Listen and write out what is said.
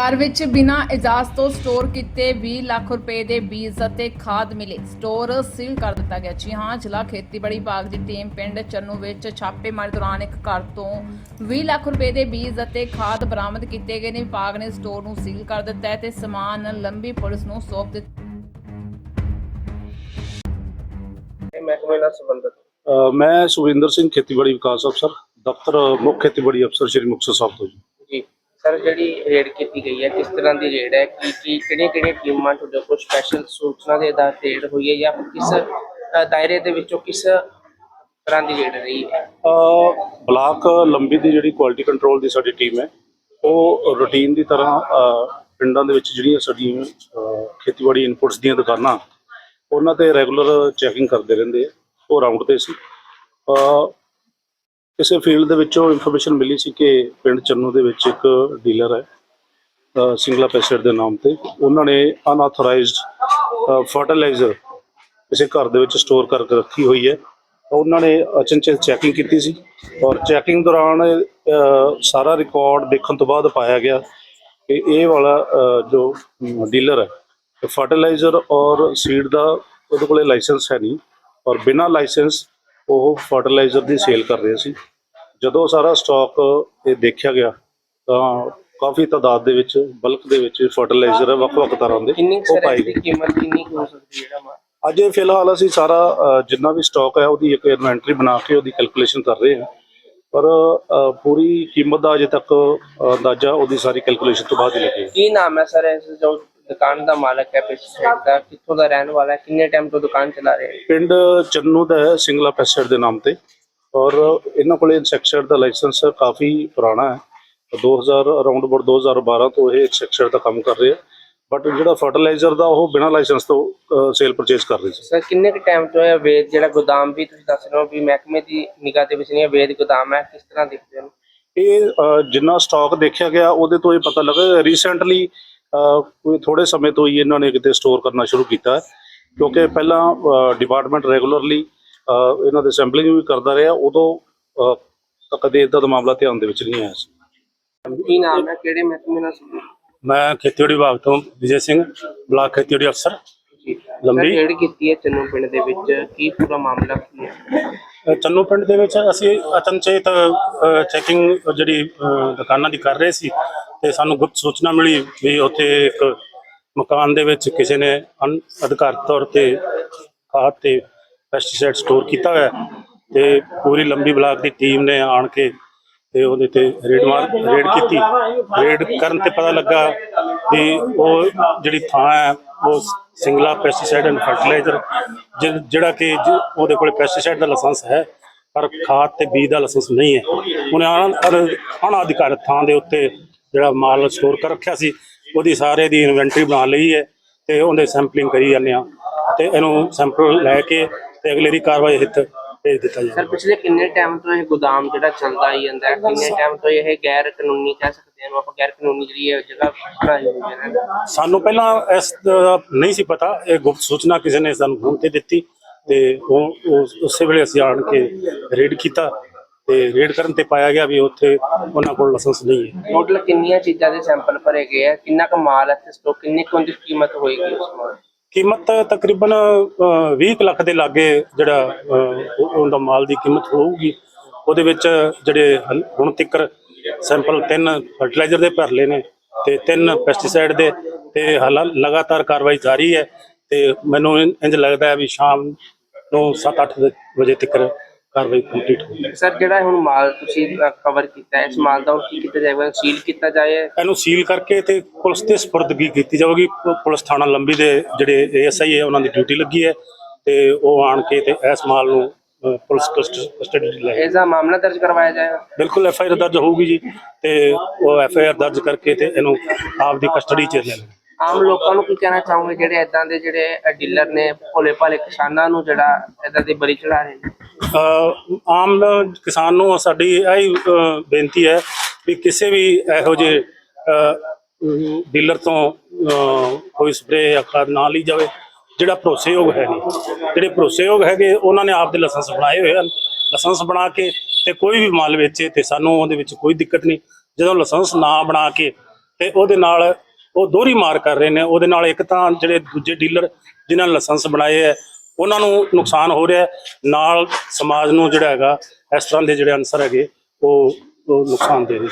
ਘਰ ਵਿੱਚ ਬਿਨਾਂ ਇਜਾਜ਼ਤ ਤੋਂ ਸਟੋਰ ਕੀਤੇ 20 ਲੱਖ ਰੁਪਏ ਦੇ ਬੀਜ ਅਤੇ ਖਾਦ ਮਿਲੇ। ਸਟੋਰ ਸੀਲ ਕਰ ਦਿੱਤਾ ਗਿਆ ਜੀ। ਹਾਂ ਜ਼ਿਲ੍ਹਾ ਖੇਤੀਬਾੜੀ ਵਿਭਾਗ ਦੀ ਟੀਮ ਪਿੰਡ ਚੰਨੂ ਵਿੱਚ ਛਾਪੇਮਾਰੀ ਦੌਰਾਨ ਇੱਕ ਘਰ ਤੋਂ 20 ਲੱਖ ਰੁਪਏ ਦੇ ਬੀਜ ਅਤੇ ਖਾਦ ਬਰਾਮਦ ਕੀਤੇ ਗਏ ਨੇ। ਵਿਭਾਗ ਨੇ ਸਟੋਰ ਨੂੰ ਸੀਲ ਕਰ ਦਿੱਤਾ ਹੈ ਤੇ ਸਮਾਨ ਲੰਬੀ ਪੁਲਿਸ ਨੂੰ ਸੌਂਪ ਦਿੱਤਾ ਇਹ ਮਹਿਕਮੇ ਨਾਲ ਸੰਬੰਧਿਤ। ਅ, ਮੈਂ ਸੁਰਿੰਦਰ ਸਿੰਘ ਖੇਤੀਬਾੜੀ ਵਿਕਾਸ ਅਫਸਰ ਦਫ਼ਤਰ ਮੁੱਖ ਖੇਤੀਬਾੜੀ ਅਫਸਰ ਸ਼੍ਰੀ ਮੁਕਤਸਰ ਸਾਹਿਬ ਤੋਂ ਜੀ। ਸਰ ਜਿਹੜੀ ਰੇਡ ਕੀਤੀ ਗਈ ਹੈ ਕਿਸ ਤਰ੍ਹਾਂ ਦੀ ਰੇਡ ਹੈ? ਕੀ ਕੀ ਕਿਹੜੀਆਂ ਕਿਹੜੀਆਂ ਟੀਮਾਂ ਤੁਹਾਡੇ ਕੋਲ ਸਪੈਸ਼ਲ ਸੂਚਨਾ ਦੇ ਆਧਾਰ ਤੇ ਰੇਡ ਹੋਈ ਹੈ ਜਾਂ ਕਿਸ ਅ, ਦਾਇਰੇ ਦੇ ਵਿੱਚੋਂ ਕਿਸ ਤਰ੍ਹਾਂ ਦੀ ਰੇਡ ਰਹੀ ਹੈ? ਅ, ਬਲਾਕ ਲੰਬੀ ਦੀ ਜਿਹੜੀ ਕੁਆਲਿਟੀ ਕੰਟਰੋਲ ਦੀ ਸਾਡੀ ਟੀਮ ਹੈ ਉਹ ਰੂਟੀਨ ਦੀ ਤਰ੍ਹਾਂ ਅ, ਪਿੰਡਾਂ ਦੇ ਵਿੱਚ ਜਿਹੜੀਆਂ ਸਾਡੀਆਂ ਅ, ਖੇਤੀਬਾੜੀ ਇਨਪੁਟਸ ਦੀਆਂ ਦੁਕਾਨਾਂ ਉਹਨਾਂ ਤੇ ਰੈਗੂਲਰ ਚੈਕਿੰਗ ਕਰਦੇ ਰਹਿੰਦੇ ਆ ਉਹ ਰਾਊਂਡ ਤੇ ਸੀ। ਅ, ਕਿਸੇ ਫੀਲਡ ਦੇ ਵਿੱਚੋਂ ਇਨਫੋਰਮੇਸ਼ਨ ਮਿਲੀ ਸੀ ਕਿ ਪਿੰਡ ਚੰਨੂ ਦੇ ਵਿੱਚ ਇੱਕ ਡੀਲਰ ਹੈ ਸਿੰਗਲਾ ਪੈਸੇਟ ਦੇ ਨਾਮ ਤੇ। ਉਹਨਾਂ ਨੇ ਅਨਆਥੋਰਾਈਜ਼ਡ ਫਰਟੀਲਾਈਜ਼ਰ ਕਿਸੇ ਘਰ ਦੇ ਵਿੱਚ ਸਟੋਰ ਕਰਕੇ ਰੱਖੀ ਹੋਈ ਹੈ। ਉਹਨਾਂ ਨੇ ਅਚਨਚੇਤ ਚੈਕਿੰਗ ਕੀਤੀ ਸੀ ਔਰ ਚੈਕਿੰਗ ਦੌਰਾਨ ਸਾਰਾ ਰਿਕਾਰਡ ਦੇਖਣ ਤੋਂ ਬਾਅਦ ਪਾਇਆ ਗਿਆ ਕਿ ਇਹ ਵਾਲਾ ਜੋ ਡੀਲਰ ਹੈ ਫਰਟੀਲਾਈਜ਼ਰ ਔਰ ਸੀਡ ਦਾ ਉਹਦੇ ਕੋਲੇ ਲਾਇਸੈਂਸ ਹੈ ਨਹੀਂ। ਔਰ ਬਿਨਾਂ ਲਾਇਸੈਂਸ ਉਹ ਫਰਟੀਲਾਈਜ਼ਰ ਦੀ ਸੇਲ ਕਰ ਰਿਹਾ ਸੀ। ਜਦੋਂ ਸਾਰਾ ਸਟਾਕ ਇਹ ਦੇਖਿਆ ਗਿਆ ਤਾਂ ਕਾਫੀ ਤਾਦਾਦ ਦੇ ਵਿੱਚ ਬਲਕ ਦੇ ਵਿੱਚ ਫਰਟੀਲਾਈਜ਼ਰ ਵੱਖ-ਵੱਖ ਤਰ੍ਹਾਂ ਦੇ ਉਹ ਪਾਈ ਗਈ ਕੀਮਤ ਕਿੰਨੀ ਹੋ ਸਕਦੀ ਹੈ ਜਿਹੜਾ ਅੱਜ ਫਿਲਹਾਲ ਅਸੀਂ ਸਾਰਾ ਜਿੰਨਾ ਵੀ ਸਟਾਕ ਹੈ ਉਹਦੀ ਇੱਕ ਇਨਵੈਂਟਰੀ ਬਣਾ ਕੇ ਉਹਦੀ ਕੈਲਕੂਲੇਸ਼ਨ ਕਰ ਰਹੇ ਹਾਂ। ਪਰ ਪੂਰੀ ਕੀਮਤ ਦਾ ਅਜੇ ਤੱਕ ਅੰਦਾਜ਼ਾ ਉਹਦੀ ਸਾਰੀ ਕੈਲਕੂਲੇਸ਼ਨ ਤੋਂ ਬਾਅਦ ਹੀ ਲੱਗੇਗਾ। ਕੀ ਨਾਮ ਹੈ ਸਰ ਇਸ ਜੋ ਦੁਕਾਨ ਦਾ ਮਾਲਕ ਹੈ ਪੈਸਟੀਸਾਈਡ ਦਾ? ਕਿੱਥੋਂ ਦਾ ਰਹਿਣ ਵਾਲਾ ਹੈ? ਕਿੰਨੇ ਟਾਈਮ ਤੋਂ ਦੁਕਾਨ ਚਲਾ ਰਿਹਾ ਹੈ? ਪਿੰਡ ਚੰਨੂ ਦਾ ਹੈ ਸਿੰਗਲਾ ਪੈਸਟ ਦੇ ਨਾਮ ਤੇ। ਔਰ ਇਹਨਾਂ ਕੋਲੇ ਇਨਸੈਕਟਸਾਈਡ ਦਾ ਲਾਇਸੈਂਸ ਕਾਫੀ ਪੁਰਾਣਾ ਹੈ। 2000 ਅਰਾਊਂਡ ਅਬਾਊਟ 2012 ਤੋਂ ਇਹ ਇਨਸੈਕਟਸਾਈਡ ਦਾ ਕੰਮ ਕਰ ਰਹੇ। ਆ ਬਟ ਜਿਹੜਾ ਫਰਟੀਲਾਈਜ਼ਰ ਦਾ ਉਹ ਬਿਨਾਂ ਲਾਇਸੈਂਸ ਤੋਂ ਸੇਲ ਪਰਚੇਸ ਕਰ ਰਹੇ ਸੀ। ਸਰ ਕਿੰਨੇ ਕੁ ਟਾਈਮ ਤੋਂ ਇਹ ਵੇਦ ਜਿਹੜਾ ਗੋਦਾਮ ਵੀ ਤੁਸੀਂ ਦੱਸ ਰਹੇ ਹੋ ਵੀ ਮਹਿਕਮੇ ਦੀ ਨਿਗਾਹ ਦੇ ਵਿੱਚ ਨਹੀਂ ਹੈ ਵੇਦ ਗੋਦਾਮ ਹੈ ਕਿਸ ਤਰ੍ਹਾਂ ਦੇਖਦੇ ਹੋ? ਇਹ ਜਿੰਨਾ ਸਟਾਕ ਦੇਖਿਆ ਗਿਆ ਉਹਦੇ ਤੋਂ ਇਹ ਪਤਾ ਲੱਗਾ ਰੀਸੈਂਟਲੀ ਕੋਈ ਥੋੜੇ ਸਮੇਂ ਤੋਂ ਹੀ ਇਹਨਾਂ ਨੇ ਕਿਤੇ ਸਟੋਰ ਕਰਨਾ ਸ਼ੁਰੂ ਕੀਤਾ ਹੈ। ਕਿਉਂਕਿ ਪਹਿਲਾਂ ਡਿਪਾਰਟਮੈਂਟ ਰੈਗੂਲਰਲੀ ਇਹਨਾਂ ਦੇ ਸੈਂਪਲਿੰਗ ਵੀ ਕਰਦਾ ਰਿਹਾ ਉਦੋਂ ਕਦੇ ਇਦਾਂ ਦਾ ਮਾਮਲਾ ਧਿਆਨ ਦੇ ਵਿੱਚ ਨਹੀਂ ਆਇਆ ਸੀ। ਕੀ ਨਾਮ ਹੈ? ਕਿਹੜੇ ਮਹਿਕਮੇ ਨਾਲ ਸੰਬੰਧਿਤ ਮੈਂ ਖੇਤੀਬਾੜੀ ਵਿਭਾਗ ਤੋਂ ਵਿਜੇ ਸਿੰਘ ਬਲਾਕ ਖੇਤੀਬਾੜੀ ਅਫਸਰ ਲੰਬੀ? ਰੇਡ ਕੀਤੀ ਹੈ ਚੰਨੂ ਪਿੰਡ ਦੇ ਵਿੱਚ? ਕੀ ਪੂਰਾ ਮਾਮਲਾ ਕੀ ਹੈ? ਚੰਨੂ ਪਿੰਡ ਦੇ ਵਿੱਚ ਅਸੀਂ ਅਚਨਚੇਤ ਚੈਕਿੰਗ ਜਿਹੜੀ ਦੁਕਾਨਾਂ ਦੀ ਕਰ ਰਹੇ ਸੀ ਤੇ ਸਾਨੂੰ ਗੁਪਤ ਸੂਚਨਾ ਮਿਲੀ ਵੀ ਉੱਥੇ ਇੱਕ ਮਕਾਨ ਦੇ ਵਿੱਚ ਕਿਸੇ ਨੇ ਅਧਿਕਾਰਤ ਤੌਰ ਤੇ ਖਾਦ ਤੇ ਪੈਸਟੀਸਾਈਡ ਸਟੋਰ ਕੀਤਾ ਹੋਇਆ ਹੈ ਤੇ ਪੂਰੀ ਲੰਬੀ ਬਲਾਕ ਦੀ ਟੀਮ ਨੇ ਆਣ ਕੇ ਤੇ ਉਹਦੇ ਤੇ ਰੇਡ ਮਾਰ ਰੇਡ ਕੀਤੀ। ਰੇਡ ਕਰਨ ਤੇ ਪਤਾ ਲੱਗਾ ਕਿ ਉਹ ਜਿਹੜੀ ਥਾਂ ਹੈ, ਉਹ ਸਿੰਗਲਾ ਪੈਸਟੀਸਾਈਡ ਐਂਡ ਫਰਟੀਲਾਈਜ਼ਰ ਜਿਹੜਾ ਕਿ ਜ- ਉਹਦੇ ਕੋਲੇ ਪੈਸਟੀਸਾਈਡ ਦਾ ਲਾਇਸੈਂਸ ਹੈ, ਪਰ ਖਾਦ ਤੇ ਬੀਜ ਦਾ ਲਾਇਸੈਂਸ ਨਹੀਂ ਹੈ। ਉਹਨੇ ਅਣਅਧਿਕਾਰਤ ਥਾਂ ਦੇ ਉੱਤੇ ਜਿਹੜਾ ਮਾਲ ਸਟੋਰ ਕਰ ਰੱਖਿਆ ਸੀ, ਉਹਦੀ ਸਾਰੇ ਦੀ ਇਨਵੈਂਟਰੀ ਬਣਾ ਲਈ ਹੈ ਤੇ ਉਹਦੇ ਸੈਂਪਲਿੰਗ ਕਰੀ ਜਾਂਦੇ ਆ ਤੇ ਇਹਨੂੰ ਸੈਂਪਲ ਲੈ ਕੇ ਤੇ ਅਗਲੇਰੀ ਕਾਰਵਾਈ ਹਿੱਤ ਭੇਜ ਦਿੱਤਾ ਸਰ ਜਾਵੇ ਪਿਛਲੇ ਕਿੰਨੇ ਟਾਈਮ ਤੋਂ ਇਹ ਗੋਦਾਮ ਜਿਹੜਾ ਚੱਲਦਾ ਹੀ ਜਾਂਦਾ ਹੈ? ਕਿੰਨੇ ਟਾਈਮ ਤੋਂ ਇਹ ਗੈਰ ਕਾਨੂੰਨੀ ਕਹਿ ਸਕਦੇ ਹਾਂ ਆਪਾਂ ਗੈਰ ਕਾਨੂੰਨੀ ਜਿਹੜੀ ਹੈ ਜਗ੍ਹਾ ਬਣਾਈ ਹੋਈ ਹੈ। ਸਾਨੂੰ ਪਹਿਲਾਂ ਇਸ ਦਾ ਨਹੀਂ ਸੀ ਪਤਾ ਇਹ ਗੁਪਤ ਸੂਚਨਾ ਕਿਸੇ ਨੇ ਸਾਨੂੰ ਫੋਨ ਤੇ ਦਿੱਤੀ ਤੇ ਉਹ ਉਸ- ਉਸੇ ਵੇਲੇ ਅਸੀਂ ਆਣ ਕੇ ਰੇਡ ਕੀਤਾ ਤੇ ਰੇਡ ਕਰਨ ਤੇ ਪਾਇਆ ਗਿਆ ਵੀ ਉੱਥੇ ਉਹਨਾਂ ਕੋਲ ਲਾਇਸੈਂਸ ਨਹੀਂ ਹੈ। ਟੋਟਲ ਕਿੰਨੀਆਂ ਚੀਜ਼ਾਂ ਦੇ ਸੈਂਪਲ ਭਰੇ ਗਏ ਆ? ਕਿੰਨਾ ਕੁ ਮਾਲ ਹੈ ਤੇ ਸਟੋਕ ਕਿੰਨੀ ਕੁ ਉਹਦੀ ਕੀਮਤ ਹੋਏਗੀ ਉਸ ਮਾਲ? ਦੀ? ਕੀਮਤ ਤਕਰੀਬਨ ਅ, 20 ਕੁ ਲੱਖ ਦੇ ਲਾਗੇ ਜਿਹੜਾ ਉਹਦਾ ਮਾਲ ਦੀ ਕੀਮਤ ਹੋਊਗੀ। ਉਹਦੇ ਵਿੱਚ ਜਿਹੜੇ ਹੁਣ ਤੱਕ ਸੈਂਪਲ ਤਿੰਨ ਫਰਟੀਲਾਈਜ਼ਰ ਦੇ ਭਰ ਲਏ ਨੇ ਤੇ ਤਿੰਨ ਪੈਸਟੀਸਾਈਡ ਦੇ ਤੇ ਹਾਲ ਲਗਾਤਾਰ ਕਾਰਵਾਈ ਜਾਰੀ ਹੈ ਤੇ ਮੈਨੂੰ ਇੰ- ਇੰਝ ਲੱਗਦਾ ਹੈ ਵੀ ਸ਼ਾਮ ਨੂੰ 7-8 ਵਜੇ ਤੱਕ ਕਾਰਵਾਈ ਕੰਪਲੀਟ ਹੋਵੇਗੀ ਸਰ ਜਿਹੜਾ ਹੁਣ ਮਾਲ ਤੁਸੀਂ ਕਵਰ ਕੀਤਾ ਹੈ ਇਸ ਮਾਲ ਦਾ ਹੁਣ ਕੀ ਕੀਤਾ ਜਾਏਗਾ? ਸੀਲ ਕੀਤਾ ਜਾਏ? ਇਹਨੂੰ ਸੀਲ ਕਰਕੇ ਤੇ ਪੁਲਿਸ ਦੇ ਸਪੁਰਦਗੀ ਕੀਤੀ ਜਾਵੇਗੀ ਪੁਲਿਸ ਥਾਣਾ ਲੰਬੀ ਦੇ ਜਿਹੜੇ ਏਐਸਆਈ ਹੈ ਉਹਨਾਂ ਦੀ ਡਿਊਟੀ ਲੱਗੀ ਹੈ ਤੇ ਉਹ ਆਣ ਕੇ ਤੇ ਇਸ ਮਾਲ ਨੂੰ ਪੁਲਿਸ ਕਸਟਡੀ ਲੈ ਇਸ ਦਾ ਮਾਮਲਾ ਦਰਜ ਕਰਵਾਇਆ ਜਾਏਗਾ? ਬਿਲਕੁਲ ਐਫ ਆਈ ਆਰ ਦਰਜ ਹੋਊਗੀ ਜੀ ਤੇ ਉਹ ਐਫ ਆਈ ਆਰ ਦਰਜ ਕਰਕੇ ਤੇ ਇਹਨੂੰ ਆਪ ਦੀ ਕਸਟਡੀ 'ਚ ਲੈ ਲੈਣਾ ਆਮ ਲੋਕਾਂ ਨੂੰ ਕੀ ਕਹਿਣਾ ਚਾਹੋਗੇ? ਜਿਹੜੇ ਇਦਾਂ ਦੇ ਜਿਹੜੇ ਡੀਲਰ ਨੇ ਭੋਲੇ ਭਾਲੇ ਕਿਸਾਨਾਂ ਨੂੰ ਜਿਹੜਾ ਇਦਾਂ ਦੀ ਬਰੀ ਚੜਾ ਰਹੇ ਨੇ? ਆਮ ਕਿਸਾਨ ਨੂੰ ਸਾਡੀ ਇਹ ਬੇਨਤੀ ਹੈ ਵੀ ਕਿਸੇ ਵੀ ਇਹੋ ਜਿਹੇ ਡੀਲਰ ਤੋਂ ਕੋਈ ਸਪਰੇਅ ਜਾਂ ਖਾਦ ਨਾ ਲਈ ਜਾਵੇ, ਜਿਹੜਾ ਭਰੋਸੇਯੋਗ ਹੈ ਨਹੀਂ। ਜਿਹੜੇ ਭਰੋਸੇਯੋਗ ਹੈਗੇ, ਉਹਨਾਂ ਨੇ ਆਪ ਦੇ ਲਾਇਸੈਂਸ ਬਣਾਏ ਹੋਏ ਹਨ। ਲਾਇਸੈਂਸ ਬਣਾ ਕੇ ਤੇ ਕੋਈ ਵੀ ਮਾਲ ਵੇਚੇ ਤੇ ਸਾਨੂੰ ਉਹਦੇ ਵਿੱਚ ਕੋਈ ਦਿੱਕਤ ਨਹੀਂ। ਜਦੋਂ ਲਾਇਸੈਂਸ ਨਾ ਬਣਾ ਕੇ ਤੇ ਉਹਦੇ ਨਾਲ ਉਹ ਦੋਹਰੀ ਮਾਰ ਕਰ ਰਹੇ ਨੇ, ਉਹਦੇ ਨਾਲ ਇੱਕ ਤਾਂ ਜਿਹੜੇ ਦੂਜੇ ਡੀਲਰ ਜਿਨ੍ਹਾਂ ਨੇ ਲਾਇਸੈਂਸ ਬਣਾਏ ਹੈ ਉਹਨਾਂ ਨੂੰ ਨੁਕਸਾਨ ਹੋ ਰਿਹਾ ਨਾਲ ਸਮਾਜ ਨੂੰ ਜਿਹੜਾ ਹੈਗਾ, ਇਸ ਤਰ੍ਹਾਂ ਦੇ ਜਿਹੜੇ ਅਨਸਰ ਹੈਗੇ, ਉਹ ਨੁਕਸਾਨ ਦੇ ਰਹੇ